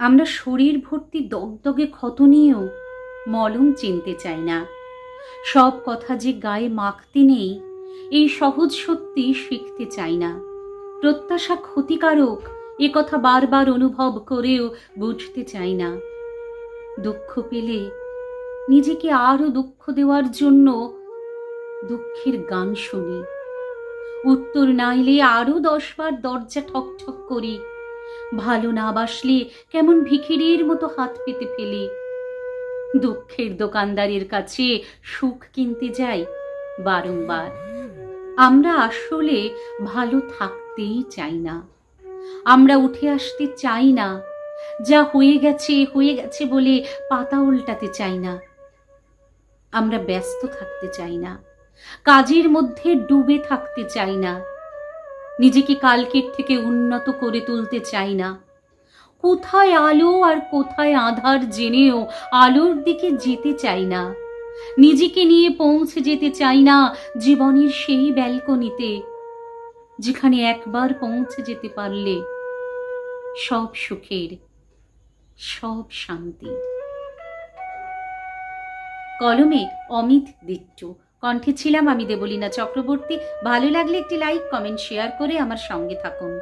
আমরা শরীর ভর্তি দগদগে ক্ষত নিয়েও মলম চিনতে চাই না। সব কথা যে গায়ে মাখতে নেই, এই সহজ সত্যি শিখতে চাই না। প্রত্যাশা ক্ষতিকারক, এ কথা বারবার অনুভব করেও বুঝতে চাই না। দুঃখ পেলে নিজেকে আরও দুঃখ দেওয়ার জন্য দুঃখের গান শুনি। উত্তর নাইলে আরও দশবার দরজা ঠক ঠক করি। ভালো না বাসলে কেমন ভিখিরির মতো হাত পেতে ফেলি। দুঃখের দোকানদারের কাছে সুখ কিনতে যাই বারংবার। আমরা আসলে ভালো থাকতেই চাই না। আমরা উঠে আসতে চাই না। যা হয়ে গেছে হয়ে গেছে বলে পাতা উল্টাতে চাই না। আমরা ব্যস্ত থাকতে চাই না। কাজের মধ্যে ডুবে থাকতে চাই না। নিজেকে কালকের থেকে উন্নত করে তুলতে চাই না। কোথায় আলো আর কোথায় আধার জেনেও আলোর দিকে যেতে চাই না। নিজেকে নিয়ে পৌঁছে যেতে চাই না জীবনের সেই ব্যালকনিতে, যেখানে একবার পৌঁছে যেতে পারলে সব সুখের, সব শান্তি কলমে অমিত দিট্টু কণ্ঠে ছিলাম আমি দেবলীনা চক্রবর্তী। ভালো লাগলে একটি লাইক কমেন্ট শেয়ার করে আমার সঙ্গে থাকুন।